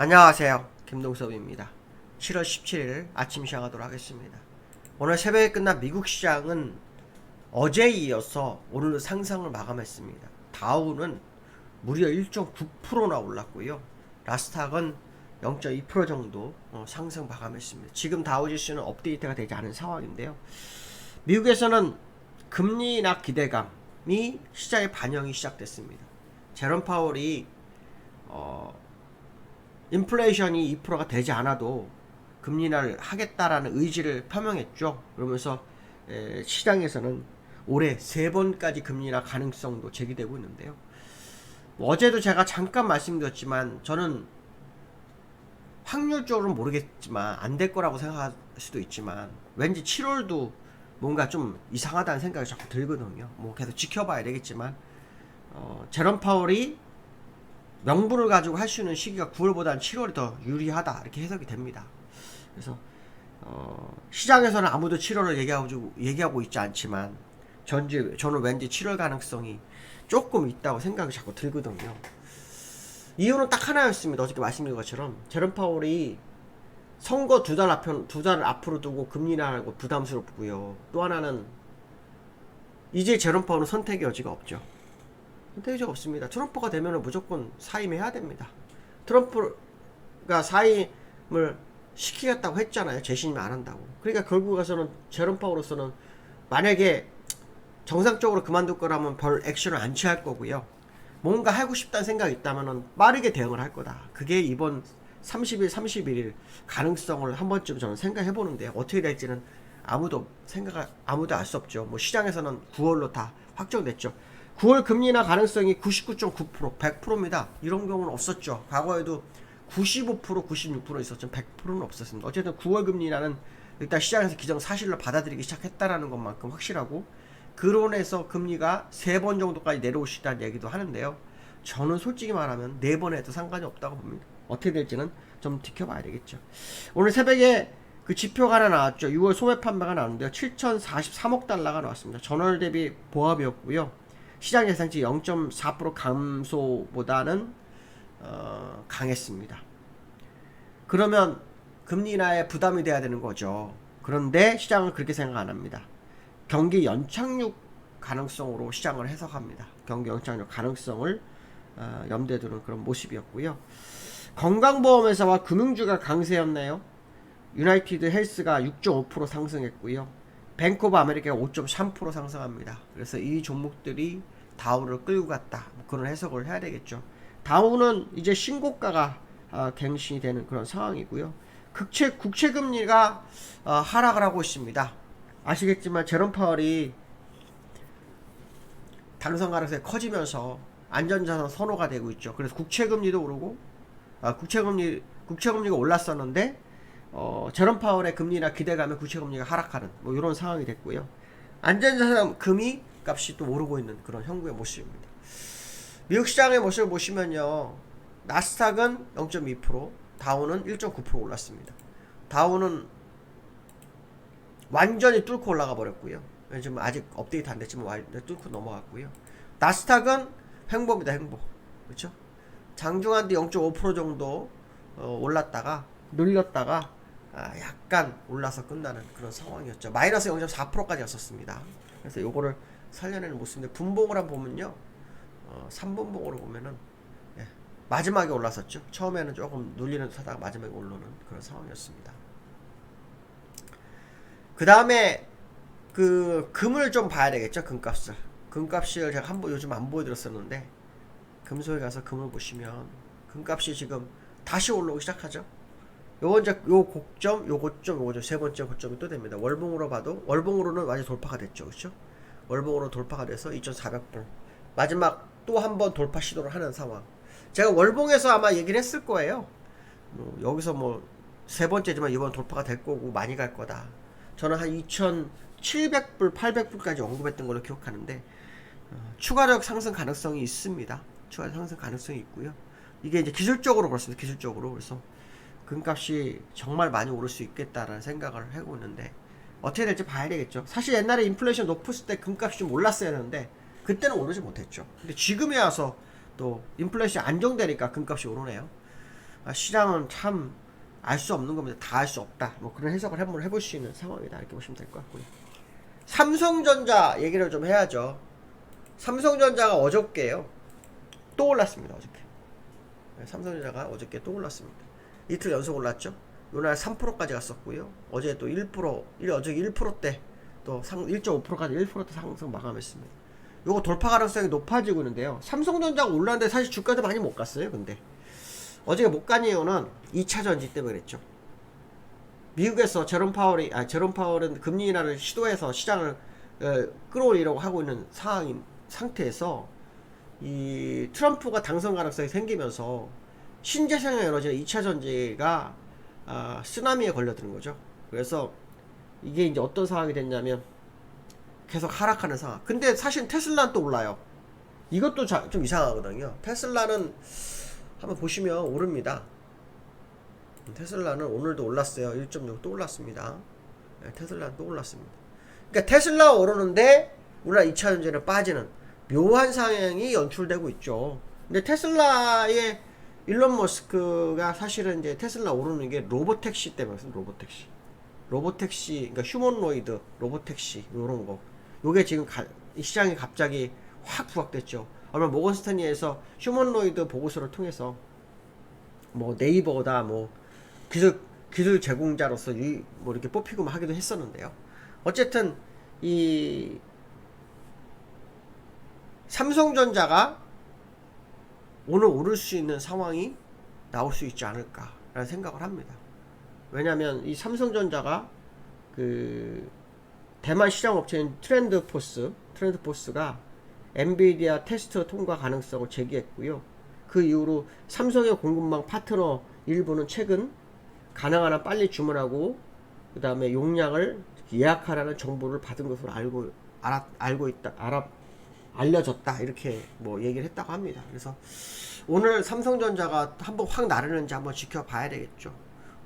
안녕하세요. 김동섭입니다. 7월 17일 아침 시작하도록 하겠습니다. 오늘 새벽에 끝난 미국 시장은 어제에 이어서 오늘도 상승을 마감했습니다. 다우는 무려 1.9%나 올랐고요. 라스닥은 0.2% 정도 어, 상승 마감했습니다. 지금 다우지수는 업데이트가 되지 않은 상황인데요. 미국에서는 금리 인하 기대감이 시장에 반영이 시작됐습니다. 제롬 파월이 어, 인플레이션이 2%가 되지 않아도 금리 인하를 하겠다라는 의지를 표명했죠. 그러면서 에, 시장에서는 올해 세 번까지 금리 인하 가능성도 제기되고 있는데요. 뭐 어제도 제가 잠깐 말씀드렸지만 저는 확률적으로는 모르겠지만 안 될 거라고 생각할 수도 있지만 왠지 7월도 뭔가 좀 이상하다는 생각이 자꾸 들거든요. 뭐 계속 지켜봐야 되겠지만 어, 제롬 파월이 명분을 가지고 할 수 있는 시기가 9월보다는 7월이 더 유리하다 이렇게 해석이 됩니다. 그래서 어, 시장에서는 아무도 7월을 얘기하고 얘기하고 있지 않지만 전지 저는 왠지 7월 가능성이 조금 있다고 생각이 자꾸 들거든요. 이유는 딱 하나였습니다. 어저께 말씀드린 것처럼 제롬 파월이 선거 두 달 앞에 두달 앞으로 두고 금리 인하하고 부담스럽고요. 또 하나는 이제 제롬 파월은 선택의 여지가 없죠. 선택의 여지가 없습니다. 트럼프가 되면은 무조건 사임해야 됩니다. 트럼프가 사임을 시키겠다고 했잖아요. 재신임 안 한다고. 그러니까 결국 가서는 제롬 파월로서는 만약에 정상적으로 그만둘 거라면 별 액션을 안 취할 거고요. 뭔가 하고 싶다는 생각이 있다면 빠르게 대응을 할 거다. 그게 이번 30일, 31일 가능성을 한 번쯤 저는 생각해 보는데 어떻게 될지는 아무도 생각 아무도 알 수 없죠. 뭐 시장에서는 9월로 다 확정됐죠. 9월 금리나 가능성이 99.9% 100%입니다. 이런 경우는 없었죠. 과거에도 95% 96% 있었죠. 100%는 없었습니다. 어쨌든 9월 금리나는 일단 시장에서 기정 사실로 받아들이기 시작했다라는 것만큼 확실하고 그론에서 금리가 세번 정도까지 내려올 수 있다는 얘기도 하는데요. 저는 솔직히 말하면 네번 해도 상관이 없다고 봅니다. 어떻게 될지는 좀 지켜봐야 되겠죠. 오늘 새벽에 그 지표가 하나 나왔죠. 6월 소매 판매가 나왔는데요. 7,043억 달러가 나왔습니다. 전월 대비 보합이었고요. 시장 예상치 0.4% 감소보다는 어, 강했습니다. 그러면 금리 인하에 부담이 돼야 되는 거죠. 그런데 시장은 그렇게 생각 안 합니다. 경기 연착륙 가능성으로 시장을 해석합니다. 경기 연착륙 가능성을 어, 염두에 두는 그런 모습이었고요. 건강보험회사와 금융주가 강세였네요. 유나이티드 헬스가 6.5% 상승했고요. 뱅크 오브 아메리카가 5.3% 상승합니다. 그래서 이 종목들이 다우를 끌고 갔다. 뭐 그런 해석을 해야 되겠죠. 다우는 이제 신고가가 어, 갱신이 되는 그런 상황이고요. 국채 국채 금리가 어, 하락을 하고 있습니다. 아시겠지만 제롬 파월이 당선 가능성이 커지면서 안전자산 선호가 되고 있죠. 그래서 국채 금리도 오르고 아, 국채 금리 국채 금리가 올랐었는데 어, 제롬 파월의 금리나 기대감에 국채 금리가 하락하는 뭐 이런 상황이 됐고요. 안전자산 금이 값이 또 오르고 있는 그런 형국의 모습입니다. 미국 시장의 모습을 보시면요. 나스닥은 0.2%, 다우는 1.9% 올랐습니다. 다우는 완전히 뚫고 올라가 버렸고요. 지금 아직 업데이트 안 됐지만 뚫고 넘어갔고요. 나스닥은 횡보입니다, 횡보. 그렇죠? 장중한 뒤0.5% 정도 어, 올랐다가 눌렸다가 아, 약간 올라서 끝나는 그런 상황이었죠. 마이너스 0.4%까지 였었습니다. 그래서 요거를 살려내는 모습인데 분봉을 한번 보면요. 어, 3분봉으로 보면은 예, 마지막에 올랐었죠. 처음에는 조금 눌리는 듯 하다가 마지막에 올라오는 그런 상황이었습니다. 그 다음에 그 금을 좀 봐야 되겠죠. 금값을. 금값을 제가 한 번 요즘 안 보여드렸었는데 금소에 가서 금을 보시면 금값이 지금 다시 올라오기 시작하죠. 요건 이제 요 고점, 요 고점, 요 고점 세 번째 고점이 또 됩니다. 월봉으로 봐도 월봉으로는 완전 돌파가 됐죠, 그렇죠? 월봉으로 돌파가 돼서 2,400불 마지막 또 한 번 돌파 시도를 하는 상황. 제가 월봉에서 아마 얘기를 했을 거예요. 뭐 여기서 뭐 세 번째지만 이번 돌파가 될 거고 많이 갈 거다. 저는 한 2,700불, 800불까지 언급했던 걸로 기억하는데 어, 추가적 상승 가능성이 있습니다. 추가 상승 가능성이 있고요. 이게 이제 기술적으로 그렇습니다. 기술적으로 그래서 금값이 정말 많이 오를 수 있겠다라는 생각을 하고 있는데 어떻게 될지 봐야 되겠죠. 사실 옛날에 인플레이션 높았을 때 금값이 좀 올랐어야 하는데 그때는 오르지 못했죠. 근데 지금에 와서 또 인플레이션 안정되니까 금값이 오르네요. 아, 시장은 참 알 수 없는 겁니다. 다 알 수 없다. 뭐 그런 해석을 한번 해볼 수 있는 상황이다. 이렇게 보시면 될 것 같고요. 삼성전자 얘기를 좀 해야죠. 삼성전자가 어저께요. 또 올랐습니다. 어저께. 네, 삼성전자가 어저께 또 올랐습니다. 이틀 연속 올랐죠. 요날 3%까지 갔었고요. 어제 또 1%, 일- 어제 1%대 또 상, 1.5%까지 1%대 상승 마감했습니다. 요거 돌파 가능성이 높아지고 있는데요. 삼성전자가 올랐는데 사실 주가도 많이 못 갔어요. 근데 어제 못간 이유는 2차 전지 때문에 그랬죠. 미국에서 제롬 파월이 아 제롬 파월은 금리 인하를 시도해서 시장을 어, 끌어올리려고 하고 있는 상황인 상태에서 이 트럼프가 당선 가능성이 생기면서 신재생 에너지 2차 전지가 아, 쓰나미에 걸려드는 거죠. 그래서 이게 이제 어떤 상황이 됐냐면 계속 하락하는 상황. 근데 사실 테슬라는 또 올라요. 이것도 자- 좀 이상하거든요. 테슬라는 한번 보시면 오릅니다. 테슬라는 오늘도 올랐어요. 1.6 또 올랐습니다. 네, 테슬라는 또 올랐습니다. 그러니까 테슬라 오르는데 우리나라 2차 전지는 빠지는 묘한 상황이 연출되고 있죠. 근데 테슬라의 일론 머스크가 사실은 이제 테슬라 오르는 게 로보택시 때문에 그래요, 로보택시. 로보택시, 그러니까 휴머노이드 로보택시 요런 거. 요게 지금 가- 이 시장이 갑자기 확 부각됐죠. 얼마 모건스탠리에서 휴머노이드 보고서를 통해서 뭐 네이버다 뭐 기술 기술 제공자로서 이, 뭐 이렇게 뽑히고 막 하기도 했었는데요. 어쨌든 이 삼성전자가 오늘 오를 수 있는 상황이 나올 수 있지 않을까라는 생각을 합니다. 왜냐하면 이 삼성전자가 그 대만 시장 업체인 트렌드 포스, 트렌드 포스가 엔비디아 테스트 통과 가능성을 제기했고요. 그 이후로 삼성의 공급망 파트너 일부는 최근 가능한 한 빨리 주문하고 그 다음에 용량을 예약하라는 정보를 받은 것으로 알고 알아, 알고 있다 알아 알려졌다 이렇게 뭐 얘기를 했다고 합니다. 그래서 오늘 삼성전자가 한번 확 나르는지 한번 지켜봐야 되겠죠.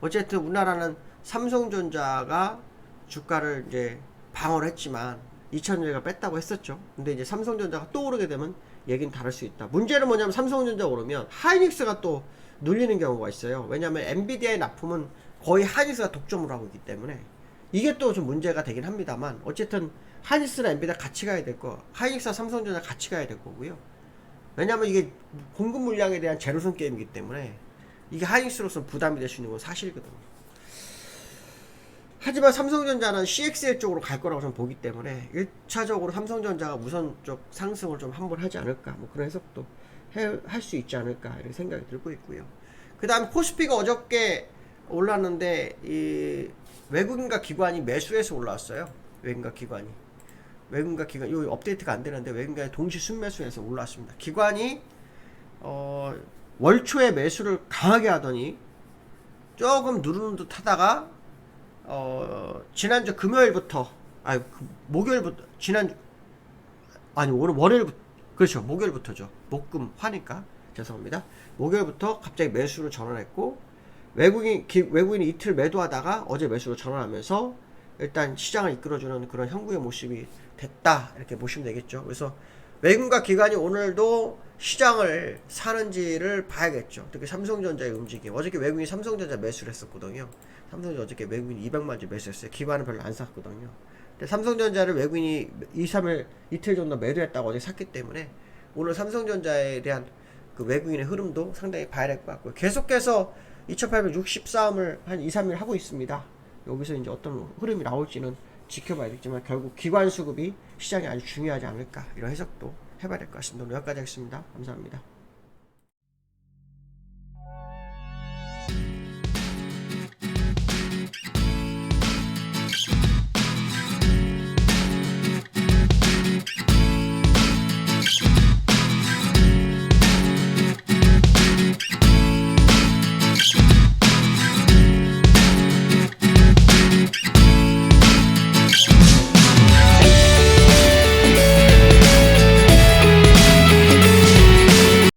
어쨌든 우리나라는 삼성전자가 주가를 이제 방어를 했지만 2천전자가 뺐다고 했었죠. 근데 이제 삼성전자가 또 오르게 되면 얘기는 다를 수 있다. 문제는 뭐냐면 삼성전자 오르면 하이닉스가 또 눌리는 경우가 있어요. 왜냐하면 엔비디아의 납품은 거의 하이닉스가 독점을 하고 있기 때문에 이게 또 좀 문제가 되긴 합니다만 어쨌든 하이닉스나 엔비디아 같이 가야 될 거, 하이닉스와 삼성전자 같이 가야 될 거고요. 왜냐하면 이게 공급 물량에 대한 제로섬 게임이기 때문에 이게 하이닉스로서 부담이 될 수 있는 건 사실이거든요. 하지만 삼성전자는 CXL 쪽으로 갈 거라고 저는 보기 때문에 1차적으로 삼성전자가 우선적 상승을 좀 한번 하지 않을까 뭐 그런 해석도 할 수 있지 않을까 이런 생각이 들고 있고요. 그 다음 코스피가 어저께 올랐는데 이 외국인과 기관이 매수해서 올라왔어요. 외국인과 기관이 외국인과 기관 이 업데이트가 안 되는데 외국인과 동시 순매수해서 올라왔습니다. 기관이 어, 월 초에 매수를 강하게 하더니 조금 누르는 듯 하다가 어, 지난주 금요일부터 아니 그 목요일부터 지난주 아니 오늘 월요일부터 그렇죠. 목요일부터죠. 목금 화니까. 죄송합니다. 목요일부터 갑자기 매수를 전환했고 외국인 기, 외국인이 이틀 매도하다가 어제 매수로 전환하면서 일단 시장을 이끌어주는 그런 형국의 모습이 됐다 이렇게 보시면 되겠죠 그래서 외국인과 기관이 오늘도 시장을 사는지를 봐야겠죠. 특히 삼성전자의 움직임. 어저께 외국인이 삼성전자 매수를 했었거든요. 삼성전자 어저께 외국인이 200만 주 매수했어요. 기관은 별로 안 샀거든요. 근데 삼성전자를 외국인이 2, 3일 이틀 정도 매도했다고 어제 샀기 때문에 오늘 삼성전자에 대한 그 외국인의 흐름도 상당히 봐야 될 것 같고요. 계속해서 2860 싸움을 한 2, 3일 하고 있습니다. 여기서 이제 어떤 흐름이 나올지는 지켜봐야겠지만 결국 기관 수급이 시장에 아주 중요하지 않을까 이런 해석도 해봐야 될 것 같습니다. 오늘 여기까지 하겠습니다. 감사합니다.